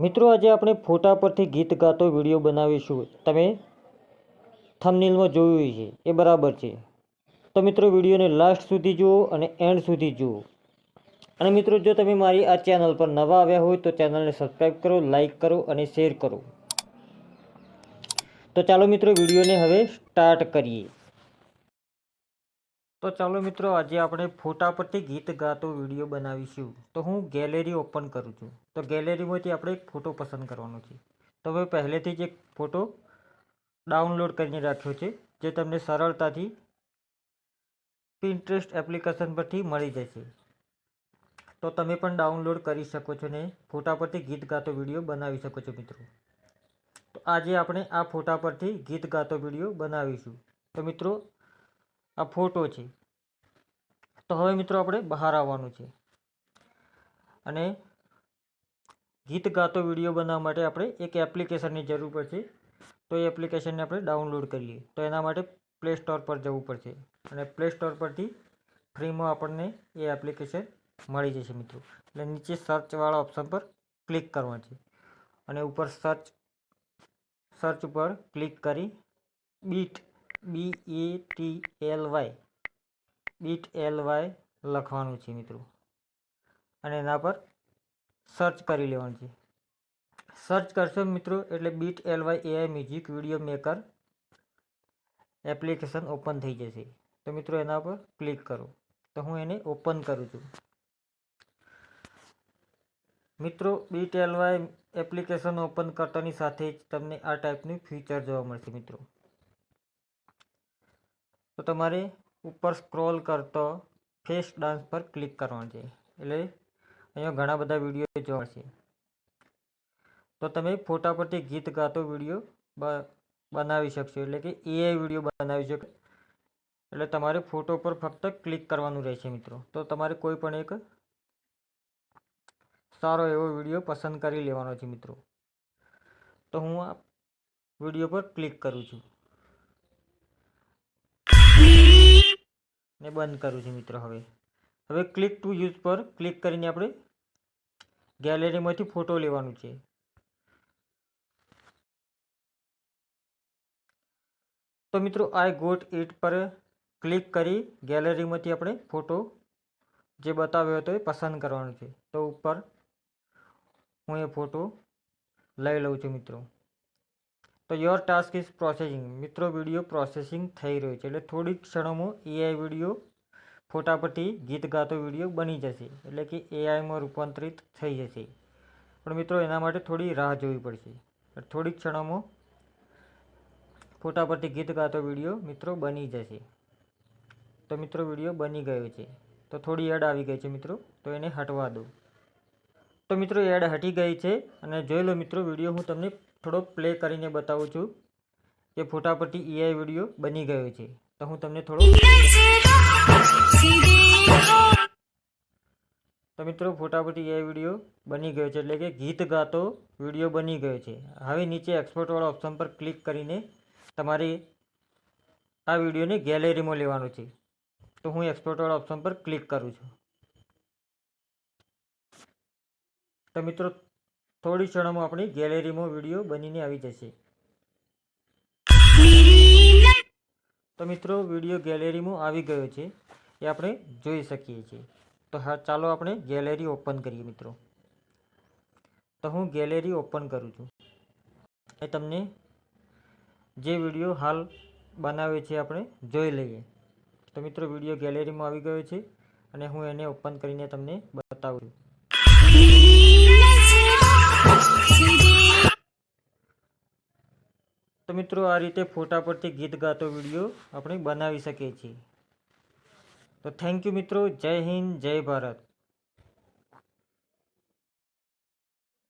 મિત્રો, આજે આપણે ફોટા પરથી ગીત ગાતો વીડિયો બનાવીશું. તમે થમનીલમાં જોયું છે. એ બરાબર છે. તો મિત્રો, વિડીયોને લાસ્ટ સુધી જુઓ અને એન્ડ સુધી જુઓ. અને મિત્રો, જો તમે મારી આ ચેનલ પર નવા આવ્યા હોય, તો ચેનલને સબસ્ક્રાઈબ કરો લાઈક કરો અને શેર કરો. તો ચાલો મિત્રો, વિડીયોને હવે સ્ટાર્ટ કરીએ. તો ચાલો મિત્રો, આજે આપણે ફોટા પરથી ગીત ગાતો વીડિયો બનાવીશું. તો હું ગેલેરી ઓપન કરું છું. તો ગેલેરીમાંથી આપણે એક ફોટો પસંદ કરવાનો છે. તો મેં પહેલેથી જ એક ફોટો ડાઉનલોડ કરીને રાખ્યો છે, જે તમને સરળતાથી પિન્ટરેસ્ટ એપ્લિકેશન પરથી મળી જશે. તો તમે પણ ડાઉનલોડ કરી શકો છો ને ફોટા પરથી ગીત ગાતો વીડિયો બનાવી શકો છો મિત્રો. તો આજે આપણે આ ફોટા પરથી ગીત ગાતો વીડિયો બનાવીશું. તો મિત્રો, આ ફોટો છે. તો હવે મિત્રો આપણે બહાર આવવાનું છે. અને ગીત ગાતો વીડિયો બનાવવા માટે આપણે એક એપ્લિકેશનની જરૂર પડશે. તો એ એપ્લિકેશનને આપણે ડાઉનલોડ કરીએ તો એના માટે પ્લે સ્ટોર પર જવું પડશે. અને પ્લે સ્ટોર પરથી ફ્રીમાં આપણને એ એપ્લિકેશન મળી જશે મિત્રો. એટલે નીચે સર્ચવાળા ઓપ્શન પર ક્લિક કરવાનું છે. અને ઉપર સર્ચ સર્ચ ઉપર ક્લિક કરી beat B A T L Y beat L Y લખવાનું છે મિત્રો. અને એના પર સર્ચ કરી લેવાનું છે. સર્ચ કરશો મિત્રો એટલે beat L Y AI music video maker application open થઈ જશે. તો મિત્રો એના પર ક્લિક કરો. તો હું એને ઓપન કરું છું. મિત્રો beat L Y application open કરતાની સાથે જ તમને આ ટાઈપનું ફીચર જોવા મળશે મિત્રો. તો તમારે ઉપર સ્ક્રોલ કરતો ફેસ ડાન્સ પર ક્લિક કરવાનું છે. એટલે અહીંયા ઘણા બધા વીડિયો જોવા છે તો તમે ફોટા પરથી ગીત ગાતો વીડિયો બનાવી શકશો. એટલે કે એઆઈ વીડિયો બનાવી શકો, એટલે તમારે ફોટો પર ફક્ત ક્લિક કરવાનું રહેશે મિત્રો. તો તમારે કોઈ પણ એક સારો એવો વીડિયો પસંદ કરી લેવાનો છે મિત્રો. તો હું આ વીડિયો પર ક્લિક કરું છું. ને બંધ કરું છું મિત્રો હવે. હવે ક્લિક ટુ યુઝ પર ક્લિક કરીને આપણે ગેલેરીમાંથી ફોટો લેવાનું છે. તો મિત્રો આઈ ગોટ ઇટ પર ક્લિક કરી ગેલેરીમાંથી આપણે ફોટો જે બતાવ્યો હતો એ પસંદ કરવાનો છે. તો ઉપર હું એ ફોટો લઈ લઉં છું મિત્રો. તો યોર ટાસ્ક ઇઝ પ્રોસેસિંગ મિત્રો વીડિયો પ્રોસેસિંગ થઈ રહ્યો છે. એટલે થોડીક ક્ષણોમાં એઆઈ વીડિયો ફોટા પરથી ગીત ગાતો વીડિયો બની જશે. એટલે કે એઆઈમાં રૂપાંતરિત થઈ જશે. પણ મિત્રો, એના માટે થોડી રાહ જોવી પડશે. થોડીક ક્ષણોમાં ફોટા પરથી ગીત ગાતો વીડિયો મિત્રો બની જશે. તો મિત્રો વીડિયો બની ગયો છે. તો થોડી એડ આવી ગઈ છે મિત્રો, તો એને હટવા દો. તો મિત્રો એડ હટી ગઈ છે. અને જોઈ લો મિત્રો વીડિયો હું તમને થોડો પ્લે કરીને બતાવું છું કે ફોટા પરથી એઆઈ વીડિયો બની ગયો છે. તો હું તમને થોડો તો મિત્રો ફોટા પરથી એઆઈ વીડિયો બની ગયો છે એટલે કે ગીત ગાતો વીડિયો બની ગયો છે. હવે નીચે એક્સપોર્ટવાળા ઓપ્શન પર ક્લિક કરીને તમારે આ વિડીયોને ગેલેરીમાં લેવાનો છે. તો હું એક્સપોર્ટવાળા ઓપ્શન પર ક્લિક કરું છું. તો મિત્રો થોડી ક્ષણોમાં આપણી ગેલેરીમાં વીડિયો બનીને આવી જશે. તો મિત્રો, વીડિયો ગેલેરીમાં આવી ગયો છે. એ આપણે જોઈ શકીએ છીએ. તો હા, ચાલો આપણે ગેલેરી ઓપન કરીએ મિત્રો. તો હું ગેલેરી ઓપન કરું છું. એ તમને જે વીડિયો હાલ બનાવ્યો છે આપણે જોઈ લઈએ. તો મિત્રો, વીડિયો ગેલેરીમાં આવી ગયો છે અને હું એને ઓપન કરીને તમને બતાવું છું. તો મિત્રો આ રીતે ફોટા પરથી ગીત ગાતો વીડિયો આપણે બનાવી શકીએ છીએ. તો થેન્ક યુ મિત્રો. જય હિન્દ, જય ભારત.